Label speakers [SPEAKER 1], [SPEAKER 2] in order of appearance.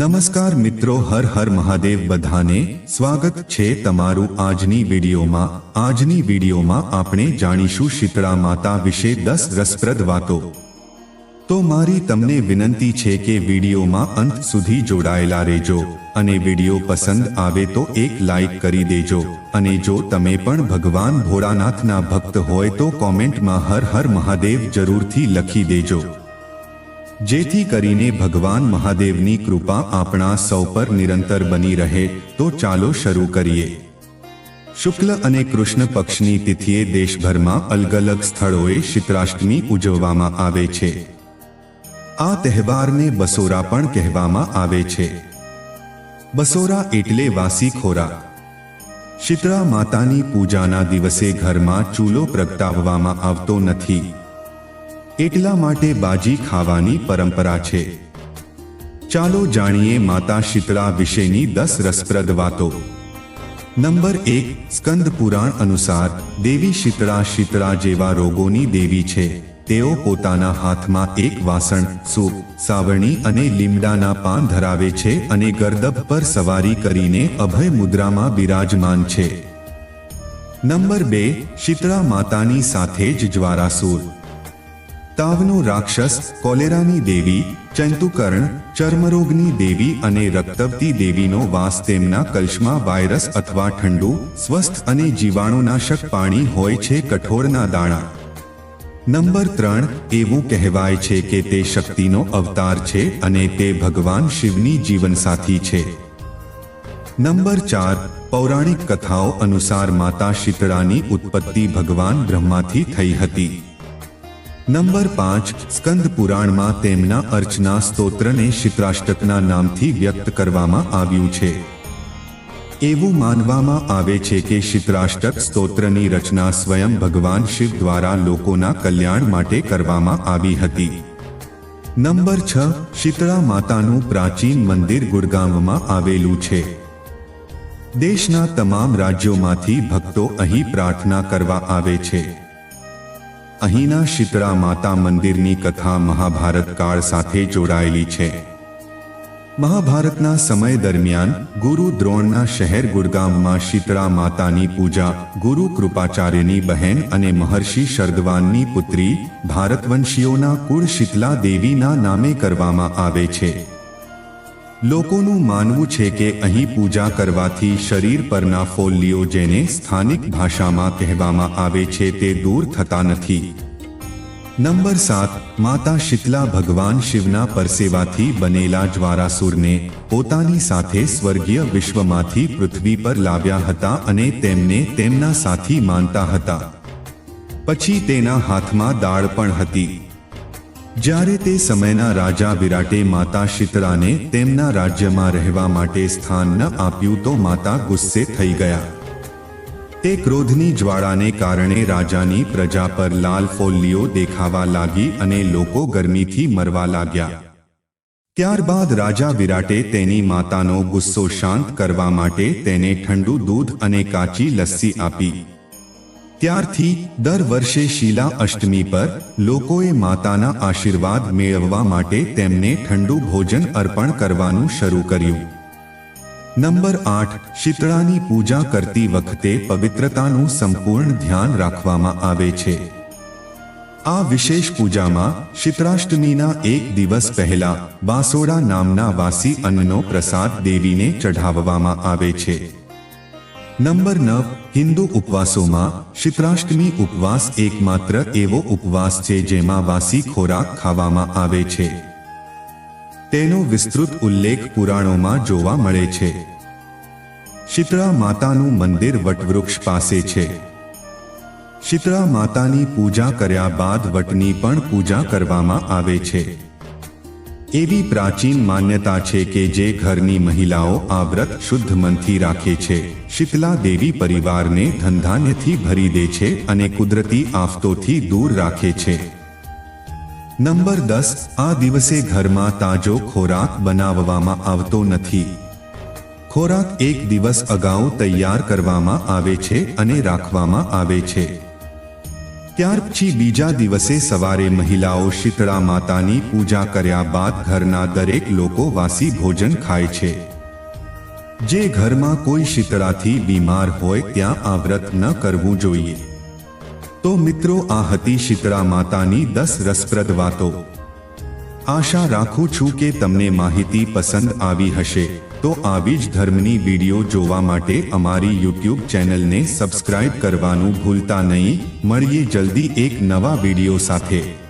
[SPEAKER 1] નમસ્કાર મિત્રો, હર હર મહાદેવ બધાને સ્વાગત છે તમારું આજની વિડીયોમાં. આજની વિડીયોમાં આપણે જાણીશું શીતળા માતા વિશે દસ રસપ્રદ વાતો. તો મારી તમને વિનંતી છે કે વિડીયોમાં અંત સુધી જોડાયેલા રહેજો અને વીડિયો પસંદ આવે તો એક લાઈક કરી દેજો. અને જો તમે પણ ભગવાન ભોળાનાથના ભક્ત હોય તો કોમેન્ટમાં હર હર મહાદેવ જરૂરથી લખી દેજો. જેથી કરીને ભગવાન મહાદેવની કૃપા આપણા સૌ પર નિરંતર બની રહે, તો ચાલો શરૂ કરીએ. શુક્લ અને કૃષ્ણ પક્ષની તિથિએ દેશભરમાં અલગ અલગ સ્થળોએ શીતરાષ્ટમી ઉજવવામાં આવે છે. આ તહેવારને બસોરા પણ કહેવામાં આવે છે. બસોરા એટલે વાસી ખોરા. શીતળા માતાની પૂજાના દિવસે ઘરમાં ચૂલો પ્રગટાવવામાં આવતો નથી. એટલા માટે બાજી ખાવાની પરંપરા છે. ચાલો જાણીએ માતા શીતળા વિશેની દસ રસપ્રદ વાતો. નંબર એક, સ્કંદ પુરાણ અનુસાર દેવી શીતળા શીતળા જેવા રોગોની દેવી છે. તેઓ પોતાના હાથમાં એક વાસણ, સૂપ, સાવરણી અને લીમડાના પાન ધરાવે છે અને ગરદબ પર સવારી કરીને અભય મુદ્રામાં બિરાજમાન છે. નંબર બે, શીતળા માતાની સાથે જ જ્વારાસુર. તાવનો રાક્ષસ, કોલેરાની દેવી, ચંતુકર્ણ, ચર્મરોગની દેવી અને રક્તવતી દેવીનો વાસ તેમના કલ્શમાં વાયરસ અથવા ઠંડુ, સ્વસ્થ અને જીવાણુનાશક પાણી હોય છે કઠોળના દાણા. નંબર ત્રણ, એવું કહેવાય છે કે તે શક્તિનો અવતાર છે અને તે ભગવાન શિવની જીવનસાથી છે. નંબર ચાર, પૌરાણિક કથાઓ અનુસાર માતા શીતળાની ઉત્પત્તિ ભગવાન બ્રહ્માથી થઈ હતી. નંબર પાંચ, સ્કંદ પુરાણમાં તેમના અર્ચના સ્તોત્રને શિત્રાષ્ટકના નામથી વ્યક્ત કરવામાં આવ્યું છે. એવું માનવામાં આવે છે કે શિત્રાષ્ટક સ્તોત્રની રચના સ્વયં ભગવાન શિવ દ્વારા લોકોના કલ્યાણ માટે કરવામાં આવી હતી. નંબર છ, શીતળા માતાનું પ્રાચીન મંદિર ગુડગામમાં આવેલું છે. દેશના તમામ રાજ્યોમાંથી ભક્તો અહીં પ્રાર્થના કરવા આવે છે. અહીંના શીતળા માતા મંદિરની કથા મહાભારત કાળ સાથે જોડાયેલી છે. મહાભારતના સમય દરમિયાન ગુરુ દ્રોણના શહેર ગુરગામમાં શીતળા માતાની પૂજા, ગુરુ કૃપાચાર્યની બહેન અને મહર્ષિ શર્દવાનની પુત્રી, ભારતવંશીઓના કુળ શીતલા દેવીના નામે કરવામાં આવે છે. લોકોનું માનવું છે કે અહીં પૂજા કરવાથી શરીર પરના ફોલ્લીઓ જેને સ્થાનિક ભાષામાં કહેવામાં આવે છે તે દૂર થતા નથી. નંબર સાત, માતા શીતલા ભગવાન શિવના પરસેવાથી બનેલા જ્વારાસુરને પોતાની સાથે સ્વર્ગીય વિશ્વમાંથી પૃથ્વી પર લાવ્યા હતા અને તેમને તેમના સાથી માનતા હતા. પછી તેના હાથમાં દાળ પણ હતી. જ્યારે તે સમયના રાજા વિરાટે માતા શીતળાને તેમના રાજ્યમાં રહેવા માટે સ્થાન ન આપ્યું તો માતા ગુસ્સે થઈ ગયા. તે ક્રોધની જ્વાળાને કારણે રાજાની પ્રજા પર લાલ ફોલ્લીઓ દેખાવા લાગી અને લોકો ગરમીથી મરવા લાગ્યા. ત્યારબાદ રાજા વિરાટે તેની માતાનો ગુસ્સો શાંત કરવા માટે તેને ઠંડુ દૂધ અને કાચી લસ્સી આપી. ત્યારથી દર વર્ષે શીલા અષ્ટમી પર લોકોએ માતાના આશીર્વાદ મેળવવા માટે તેમને ઠંડુ ભોજન અર્પણ કરવાનું શરૂ કર્યું. નંબર આઠ, શીતળાની પૂજા કરતી વખતે પવિત્રતાનું સંપૂર્ણ ધ્યાન રાખવામાં આવે છે. આ વિશેષ પૂજામાં શીતળાષ્ટમીના એક દિવસ પહેલા બાસોડા નામના વાસી અન્નનો પ્રસાદ દેવીને ચઢાવવામાં આવે છે. નંબર નવ હિન્દુ ઉપવાસોમાં શીતળાષ્ટમી ઉપવાસ એકમાત્ર એવો ઉપવાસ છે જેમાં વાસી ખોરાક ખાવામાં આવે છે. તેનો વિસ્તૃત ઉલ્લેખ પુરાણોમાં જોવા મળે છે. શીતળા માતાનું મંદિર વટવૃક્ષ પાસે છે. શીતળા માતાની પૂજા કર્યા બાદ વટની પણ પૂજા કરવામાં આવે છે. એવી પ્રાચીન માન્યતા છે કે જે ઘરની મહિલાઓ આ વ્રત શુદ્ધ મનથી રાખે છે. શીતલા દેવી પરિવારને ધનધાન્યથી ભરી દે છે અને કુદરતી આફતોથી દૂર રાખે છે. નંબર દસ, આ દિવસે ઘરમાં તાજો ખોરાક બનાવવામાં આવતો નથી. ખોરાક એક દિવસ અગાઉ તૈયાર કરવામાં આવે છે અને રાખવામાં આવે છે. ત્યાર પછી બીજા દિવસે સવારે મહિલાઓ શીતળા માતાની પૂજા કર્યા બાદ ઘરના દરેક લોકો વાસી ભોજન ખાય છે. જે ઘરમાં કોઈ શીતળાથી બીમાર હોય ત્યાં આ વ્રત ન કરવું જોઈએ. તો મિત્રો આ હતી શીતળા માતાની દસ રસપ્રદ વાતો. આશા રાખું છું કે તમને માહિતી પસંદ આવી હશે. તો આવી જ ધર્મની વીડિયો જોવા માટે અમારી યુટ્યુબ ચેનલને સબસ્ક્રાઇબ કરવાનું ભૂલતા નહીં. મળીએ જલ્દી એક નવા વીડિયો સાથે.